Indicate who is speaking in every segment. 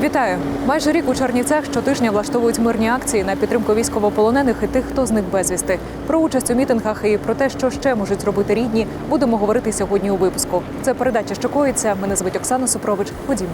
Speaker 1: Вітаю! Майже рік у Чернівцях щотижня влаштовують мирні акції на підтримку військовополонених і тих, хто зник безвісти. Про участь у мітингах і про те, що ще можуть зробити рідні, будемо говорити сьогодні у випуску. Це передача що коїться. Мене звуть Оксана Супрович. Ходімо.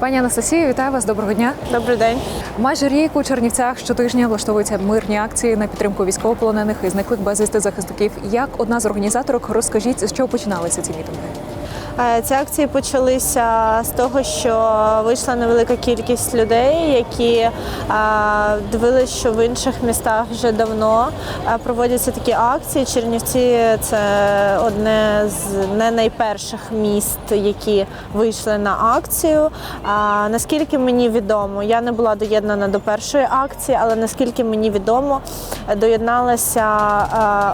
Speaker 1: Пані Анастасія, вітаю вас. Доброго дня.
Speaker 2: Добрий день.
Speaker 1: Майже рік у Чернівцях щотижня влаштовуються мирні акції на підтримку військовополонених і зниклих безвісти захисників. Як одна з організаторок, розкажіть, з чого починалися ці мітинги?
Speaker 2: Е, Ці акції почалися з того, що вийшла невелика кількість людей, які е, дивилися, що в інших містах вже давно е, проводяться такі акції. Чернівці це одне з не найперших міст, які вийшли на акцію. Наскільки мені відомо, я не була доєднана до першої акції, але наскільки мені відомо, доєдналася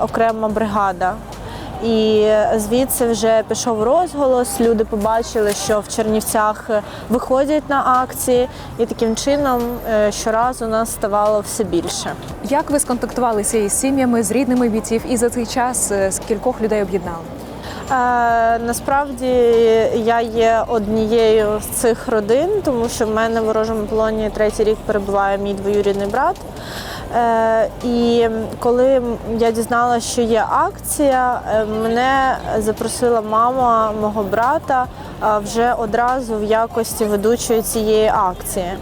Speaker 2: окрема бригада. І звідси вже пішов розголос. Люди побачили, що в Чернівцях виходять на акції, і таким чином е, щоразу нас ставало все більше.
Speaker 1: Як ви сконтактувалися із сім'ями, з рідними бійців, і за цей час е, скількох людей об'єднали?
Speaker 2: Е, насправді я є однією з цих родин, тому що в мене в ворожому полоні третій рік перебуває мій двоюрідний брат. Е, і коли я дізналася, що є акція, е, мене запросила мама мого брата е, вже одразу в якості ведучої цієї акції,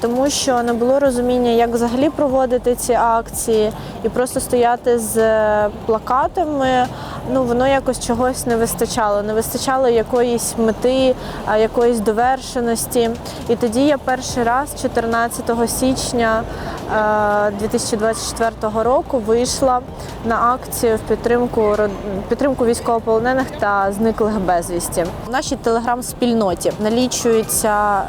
Speaker 2: тому що не було розуміння, як взагалі проводити ці акції, і просто стояти з плакатами. Ну воно якось чогось не вистачало. Не вистачало якоїсь мети, якоїсь довершеності. І тоді я перший раз, 14 січня е, 2024 року, вийшла на акцію в підтримку підтримку військовополонених та зниклих безвісті. В нашій телеграм-спільноті налічується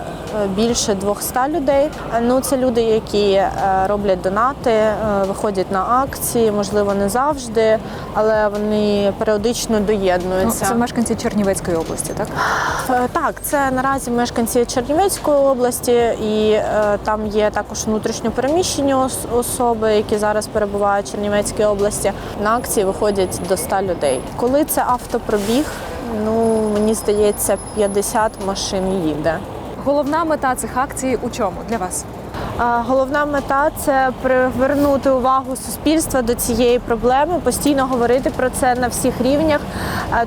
Speaker 2: е, більше 200 людей. Е, Ну це люди, які е, роблять донати, е, виходять на акції, можливо, не завжди, але вони періодично
Speaker 1: Ну,
Speaker 2: доєднуються.
Speaker 1: це мешканці Чернівецької області, так?
Speaker 2: Е, Так, це наразі мешканці Чернівецької області, і е, там є також внутрішньо переміщені ос- особи, які зараз перебувають в Чернівецькій області. На акції виходять до 100 людей. Коли це автопробіг, ну мені здається, 50 машин їде.
Speaker 1: Головна мета цих акцій у чому для вас?
Speaker 2: Головна мета це привернути увагу суспільства до цієї проблеми, постійно говорити про це на всіх рівнях.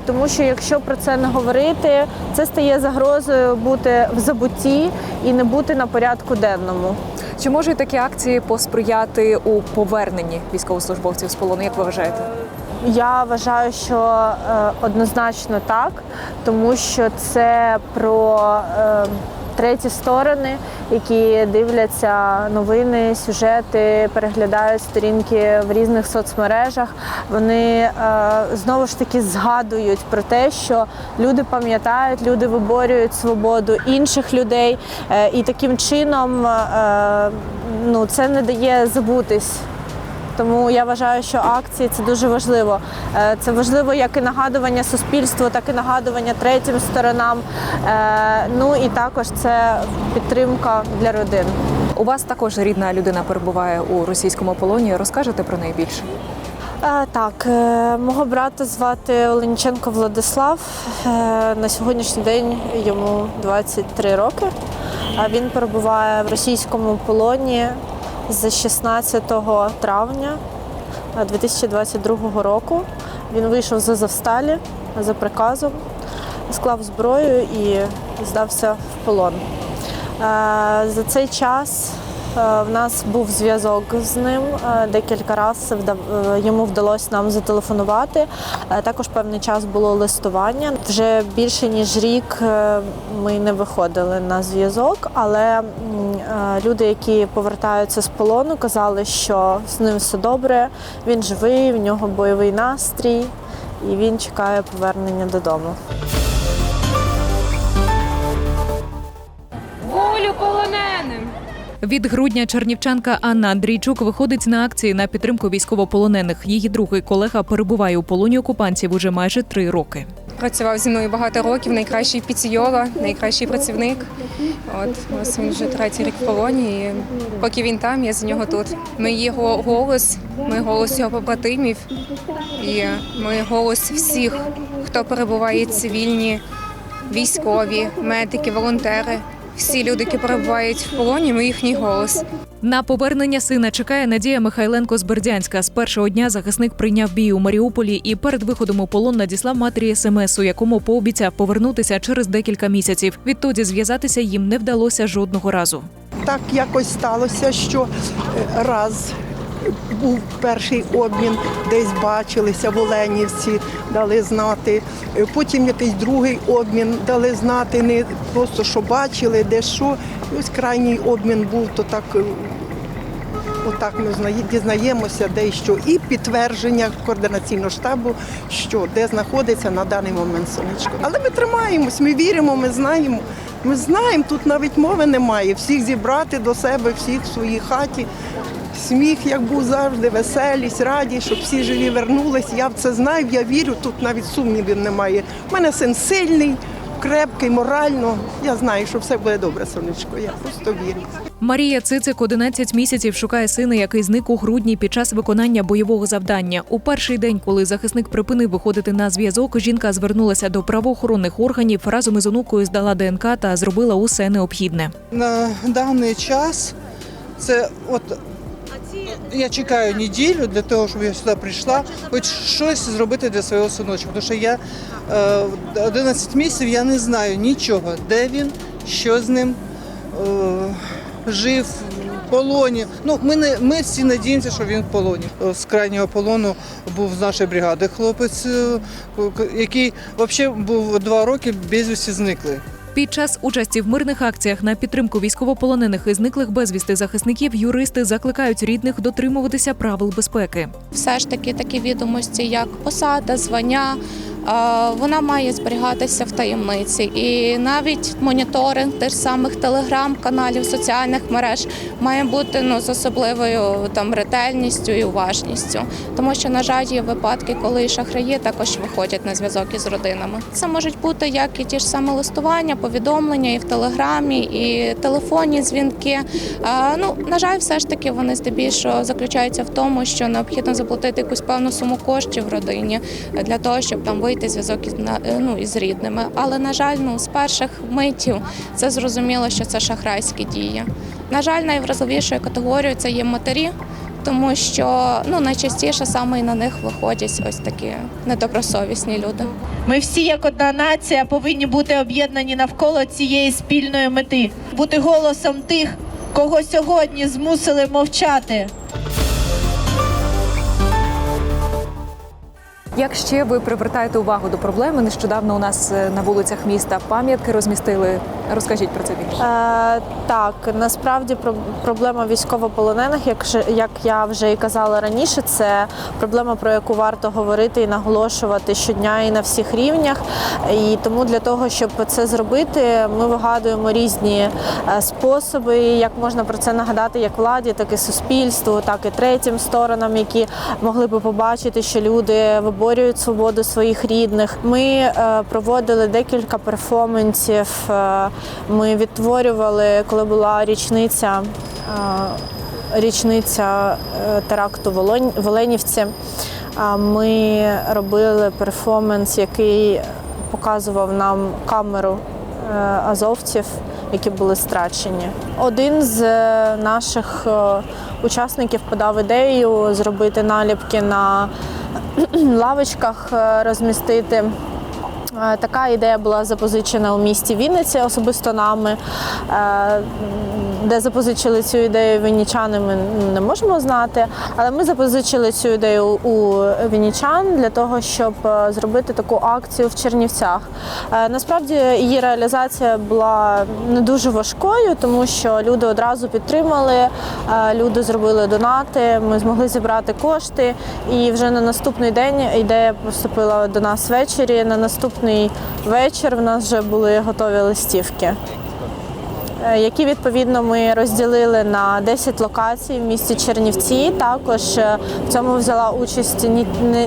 Speaker 2: Тому що якщо про це не говорити, це стає загрозою бути в забутті і не бути на порядку денному.
Speaker 1: Чи можуть такі акції посприяти у поверненні військовослужбовців з полону? Як ви вважаєте?
Speaker 2: Я вважаю, що е, однозначно так, тому що це про е, треті сторони, які дивляться новини, сюжети, переглядають сторінки в різних соцмережах. Вони е, знову ж таки згадують про те, що люди пам'ятають, люди виборюють свободу інших людей, е, і таким чином е, ну, це не дає забутись. Тому я вважаю, що акції це дуже важливо. Е, Це важливо як і нагадування суспільству, так і нагадування третім сторонам. Е, Ну і також це підтримка для родин.
Speaker 1: У вас також рідна людина перебуває у російському полоні. Розкажете про неї більше?
Speaker 2: Е, Так, мого брата звати Оленіченко Владислав. На сьогоднішній день йому 23 роки. А Він перебуває в російському полоні з 16 травня е, 2022 року. Він вийшов з Азовсталі за приказом, склав зброю і здався в полон. Е, За цей час е, в нас був зв'язок з ним. е, Декілька разів е, йому вдалося нам зателефонувати. Е, Також певний час було листування. Вже більше ніж рік е, ми не виходили на зв'язок, але е, люди, які повертаються з полону, казали, що з ним все добре, він живий, в нього бойовий настрій, і він чекає повернення додому.
Speaker 3: Волю полоненим!
Speaker 1: Від грудня чернівчанка Анна Андрійчук виходить на акції на підтримку військовополонених. Її другий колега перебуває у полоні окупантів уже майже три роки.
Speaker 3: працював зі мною багато років, найкращий піційола, найкращий працівник. От ось він вже третій рік в полоні. І поки він там, я за нього тут. Ми його голос, ми голос його побратимів, і ми голос всіх, хто перебуває цивільні, військові, медики, волонтери. Всі люди, які перебувають в полоні, ми їхній голос.
Speaker 1: На повернення сина чекає Надія Михайленко з Бердянська. З першого дня захисник прийняв бій у Маріуполі і перед виходом у полон надіслав матері смс, у якому пообіцяв повернутися через декілька місяців. Відтоді зв'язатися їм не вдалося жодного разу.
Speaker 4: Так якось сталося, що е, раз був перший обмін, десь бачилися в Оленівці, дали знати. Е, Потім якийсь другий обмін дали знати, не просто що бачили, де що. І ось крайній обмін був, то так. е, Отак ми дізнаємося, де і що, і підтвердження координаційного штабу, що де знаходиться на даний момент сонечко. Але ми тримаємось, ми віримо, ми знаємо. Ми знаємо, тут навіть мови немає. Всіх зібрати до себе, всіх в своїй хаті. Сміх, як був завжди, веселість, радість, щоб всі живі вернулись. Я в це знаю, я вірю, тут навіть сумнівів немає. У мене син сильний, крепкий, морально. Я знаю, що все буде добре, сонечко. Я просто вірю.
Speaker 1: Марія Цицик 11 місяців шукає сина, який зник у грудні під час виконання бойового завдання. У перший день, коли захисник припинив виходити на зв'язок, жінка звернулася до правоохоронних органів. Разом із онукою здала ДНК та зробила усе необхідне.
Speaker 5: на даний час це от я чекаю неділю для того, щоб я сюди прийшла, хоч щось зробити для свого синочка. Тому що я е, 11 місяців я не знаю нічого, де він, що з ним е, жив. Полоні. Ну, ми не ми всі надіємося, що він в полоні. Е, З крайнього полону був з нашої бригади хлопець, е, який взагалі був два роки безвісті зниклий.
Speaker 1: Під час участі в мирних акціях на підтримку військовополонених і зниклих безвісти захисників юристи закликають рідних дотримуватися правил безпеки.
Speaker 6: все ж таки такі відомості, як посада, звання. Вона має зберігатися в таємниці, і навіть моніторинг тих самих телеграм-каналів, соціальних мереж має бути ну з особливою там ретельністю і уважністю, тому що на жаль є випадки, коли шахраї також виходять на зв'язок із родинами. Це можуть бути як і ті ж саме листування, повідомлення і в телеграмі, і телефонні дзвінки. Ну на жаль, все ж таки вони здебільшого заключаються в тому, що необхідно заплатити якусь певну суму коштів родині для того, щоб там вийти зв'язок із е, ну, із рідними. Але на жаль, ну з перших митів це зрозуміло, що це шахрайські дії. На жаль, найвразливішою категорією це є матері. Тому що ну найчастіше саме і на них виходять ось такі недобросовісні люди.
Speaker 7: Ми всі, як одна нація, повинні бути об'єднані навколо цієї спільної мети, бути голосом тих, кого сьогодні змусили мовчати.
Speaker 1: Як ще ви привертаєте увагу до проблеми? Нещодавно у нас е, на вулицях міста пам'ятки розмістили. Розкажіть про це більше.
Speaker 2: Е, так, насправді про- проблема військовополонених, як, як я вже і казала раніше, це проблема, про яку варто говорити і наголошувати щодня і на всіх рівнях. І тому для того, щоб це зробити, ми вигадуємо різні е, способи, як можна про це нагадати як владі, так і суспільству, так і третім сторонам, які могли би побачити, що люди виборюють свободу своїх рідних. Ми е, проводили декілька перформансів. е, Ми відтворювали, коли була річниця. е, Річниця теракту в Оленівці. Ми робили перформанс, який показував нам камеру азовців, які були страчені. Один з наших учасників подав ідею зробити наліпки на лавочках, е, розмістити. Е, Така ідея була запозичена у місті Вінниці, особисто нами. Е, Де запозичили цю ідею віннічани, ми не можемо знати. Але ми запозичили цю ідею у віннічан для того, щоб е, зробити таку акцію в Чернівцях. Насправді її реалізація була не дуже важкою, тому що люди одразу підтримали, люди зробили донати. Ми змогли зібрати кошти. І вже на наступний день ідея поступила до нас ввечері. На наступний вечір в нас вже були готові листівки. е, які відповідно ми розділили на 10 локацій в місті Чернівці. Також е, в цьому взяла участь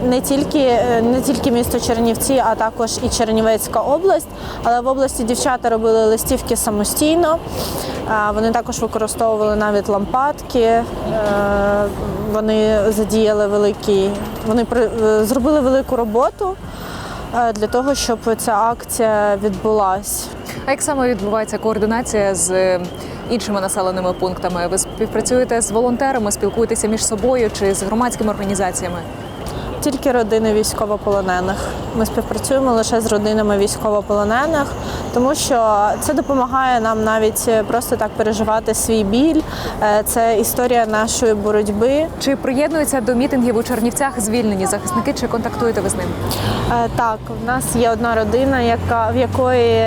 Speaker 2: не, тільки е, не тільки місто Чернівці, а також і Чернівецька область. Але в області дівчата робили листівки самостійно. Вони також використовували навіть лампадки. Вони задіяли великий, вони зробили велику роботу для того, щоб ця акція відбулась.
Speaker 1: А як саме відбувається координація з е, іншими населеними пунктами? Ви співпрацюєте з волонтерами, спілкуєтеся між собою чи з громадськими організаціями?
Speaker 2: Тільки родини військовополонених. Ми співпрацюємо лише з родинами військовополонених, тому що це допомагає нам навіть е, просто так переживати свій біль. Е, Це історія нашої боротьби.
Speaker 1: Чи приєднуються до мітингів у Чернівцях звільнені захисники, чи контактуєте ви з ними?
Speaker 2: Е, Так, в нас є одна родина, яка в якої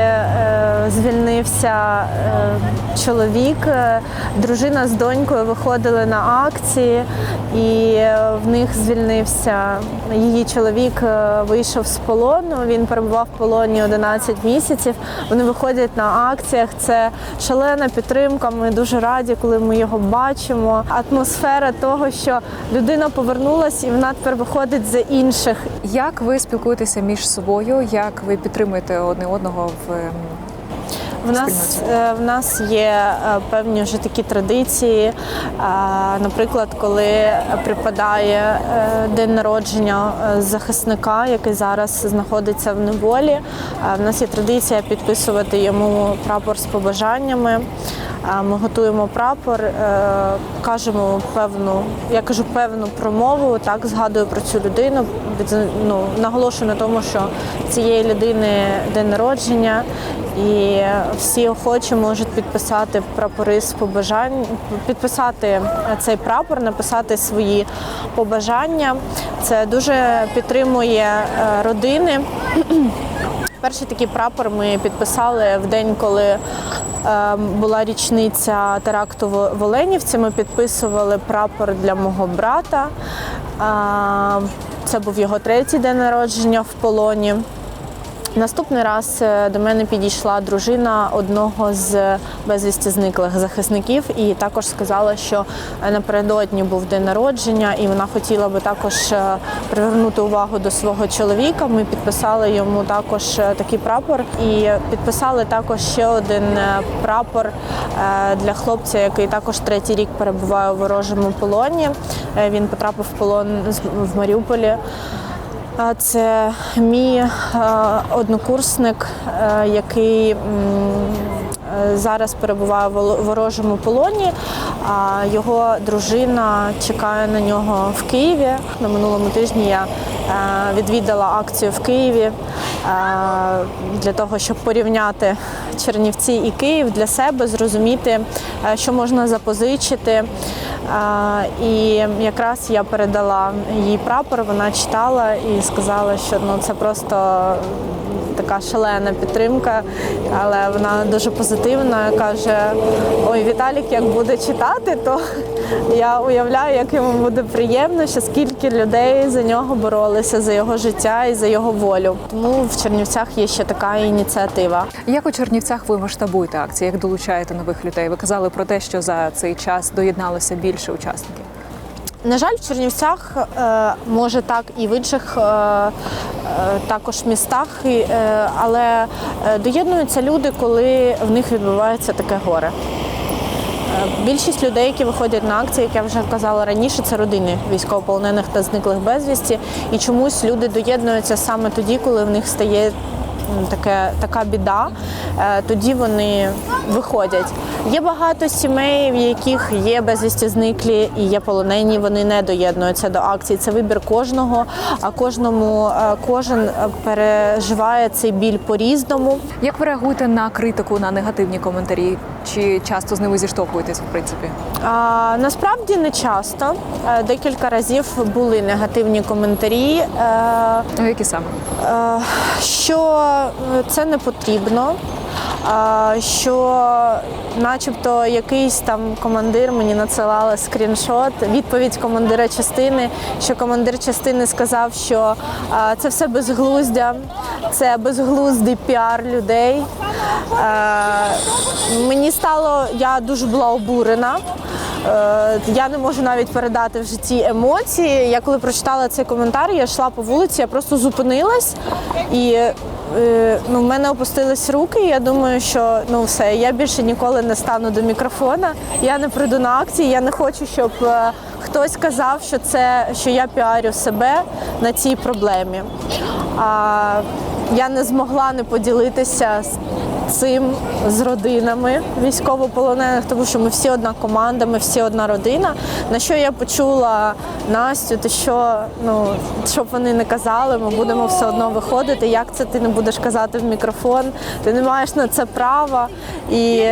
Speaker 2: звільнився чоловік. Дружина з донькою виходили на акції, і в них звільнився її чоловік. е, Вийшов з полону. Він перебував в полоні 11 місяців. Вони виходять на акціях. Це шалена підтримка. Ми дуже раді, коли ми його бачимо. Атмосфера того, що людина повернулась, і вона тепер виходить за інших.
Speaker 1: Як ви спілкуєтеся між собою? Як ви підтримуєте одне одного в ем,
Speaker 2: В нас, е, в нас є е, певні вже такі традиції. Наприклад, коли припадає е, день народження захисника, який зараз знаходиться в неволі, в нас є традиція підписувати йому прапор з побажаннями. Ми готуємо прапор, кажемо певну, я кажу певну промову, так згадую про цю людину. Ну, наголошую на тому, що цієї людини день народження, і всі охочі можуть підписати прапори з побажань, підписати цей прапор, написати свої побажання. Це дуже підтримує е, родини. Перший такий прапор ми підписали в день, коли е, була річниця теракту в Оленівці. Ми підписували прапор для мого брата. Це був його третій день народження в полоні. Наступний раз е, до мене підійшла дружина одного з безвісті зниклих захисників і також сказала, що е, напередодні був день народження, і вона хотіла би також е, привернути увагу до свого чоловіка. Ми підписали йому також такий прапор і підписали також ще один прапор для хлопця, який також третій рік перебуває у ворожому полоні. Він потрапив в полон в Маріуполі. Це мій е, однокурсник, е, який е, зараз перебуває в ворожому полоні. А його дружина чекає на нього в Києві. На минулому тижні я відвідала акцію в Києві для того, щоб порівняти Чернівці і Київ для себе, зрозуміти, що можна запозичити. І якраз я передала їй прапор, вона читала і сказала, що ну це просто така шалена підтримка, але вона дуже позитивна. Каже: Ой, Віталік, як буде читати, то я уявляю, як йому буде приємно, що скільки людей за нього боролися, за його життя і за його волю. Тому в Чернівцях є ще така ініціатива.
Speaker 1: Як у Чернівцях ви масштабуєте акції? Як долучаєте нових людей? Ви казали про те, що за цей час доєдналося більше учасників.
Speaker 2: На жаль, в Чернівцях, е, може так і в інших е, е, також містах, але доєднуються люди, коли в них відбувається таке горе. Більшість людей, які виходять на акції, як я вже казала раніше, це родини військовополонених та зниклих безвісті. І чомусь люди доєднуються саме тоді, коли в них стає таке, така біда. Е, Тоді вони виходять. Є багато сімей, в яких є безвісті зниклі і є полонені. Вони не доєднуються до акції. Це вибір кожного, а кожному е, кожен е, переживає цей біль по-різному.
Speaker 1: Як ви реагуєте на критику, на негативні коментарі? Чи часто з ними зіштовхуєтесь, в принципі?
Speaker 2: А, насправді не часто. Е, Декілька разів були негативні коментарі, е,
Speaker 1: Ну, які саме?
Speaker 2: е, що це не потрібно. Що, начебто, якийсь там командир мені надсилала скріншот, відповідь командира частини, що командир частини сказав, що це все безглуздя, це безглуздий піар людей. Мені стало, я дуже була обурена. Е, Я не можу навіть передати в житті емоції. Я коли прочитала цей коментар, я йшла по вулиці, я просто зупинилась і е, ну, в мене опустились руки. І я думаю, що ну все, я більше ніколи не стану до мікрофона. Я не прийду на акції. Я не хочу, щоб е, хтось казав, що це що я піарю себе на цій проблемі. А, я не змогла не поділитися цим з родинами військовополонених, тому що ми всі одна команда, ми всі одна родина. На що я почула Настю, то що ну щоб вони не казали, ми будемо все одно виходити. Як це ти не будеш казати в мікрофон? Ти не маєш на це права. І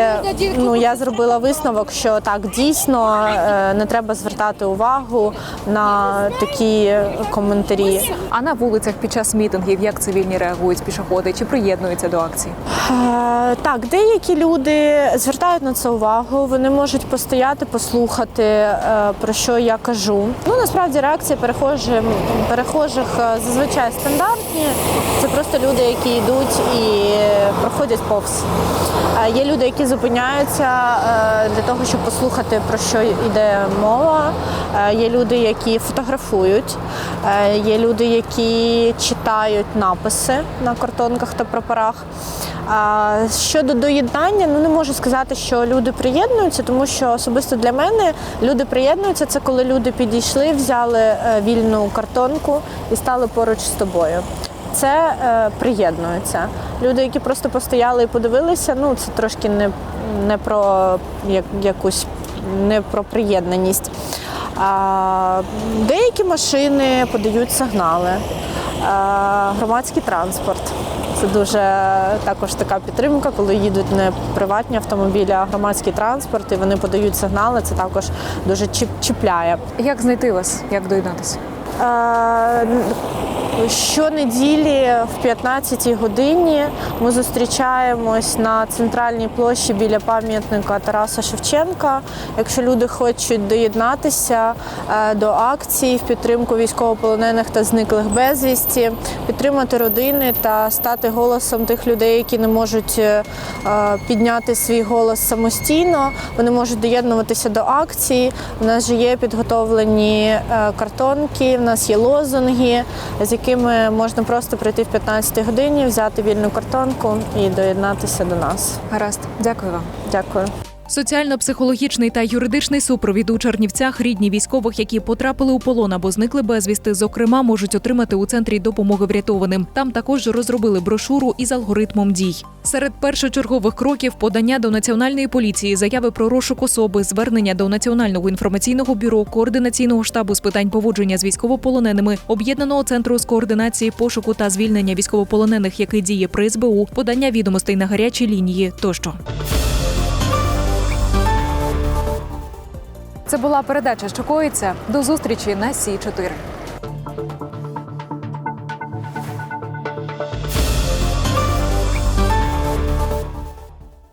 Speaker 2: ну я зробила висновок, що так дійсно е, не треба звертати увагу на такі коментарі.
Speaker 1: А на вулицях під час мітингів як цивільні реагують пішоходи чи приєднуються до акцій?
Speaker 2: Е, Так, деякі люди звертають на це увагу. Вони можуть постояти, послухати, е, про що я кажу. Ну насправді реакції перехожих, перехожих е, зазвичай стандартні. Це просто люди, які йдуть і проходять повз. Є люди, які зупиняються для того, щоб послухати про що йде мова. Є люди, які фотографують, є люди, які читають написи на картонках та прапорах. А щодо доєднання, ну не можу сказати, що люди приєднуються, тому що особисто для мене люди приєднуються. Це коли люди підійшли, взяли е, вільну картонку і стали поруч з тобою. Це е, приєднуються. Люди, які просто постояли і подивилися, ну це трошки не, не про як, якусь не про приєднаність. А, деякі машини подають сигнали, а, громадський транспорт. Це дуже також така підтримка, коли їдуть не приватні автомобілі, а громадський транспорт, і вони подають сигнали. Це також дуже чіп- чіпляє.
Speaker 1: Як знайти вас? Як доєднатися?
Speaker 2: Е, Щонеділі в 15-й годині ми зустрічаємось на центральній площі біля пам'ятника Тараса Шевченка. Якщо люди хочуть доєднатися е, до акції в підтримку військовополонених та зниклих безвісті, підтримати родини та стати голосом тих людей, які не можуть е, підняти свій голос самостійно, вони можуть доєднуватися до акції. У нас же є підготовлені картонки, нас є лозунги, з якими можна просто прийти в 15 годині, взяти вільну картонку і доєднатися до нас.
Speaker 1: Гаразд, дякую вам.
Speaker 2: Дякую.
Speaker 1: Соціально-психологічний та юридичний супровід у Чернівцях рідні військових, які потрапили у полон або зникли безвісти, зокрема, можуть отримати у центрі допомоги врятованим. Там також розробили брошуру із алгоритмом дій. Серед першочергових кроків подання до національної поліції, заяви про розшук особи, звернення до національного інформаційного бюро, координаційного штабу з питань поводження з військовополоненими, об'єднаного центру з координації пошуку та звільнення військовополонених, який діє при СБУ, подання відомостей на гарячі лінії тощо. Це була передача, що коїться. До зустрічі на Сі 4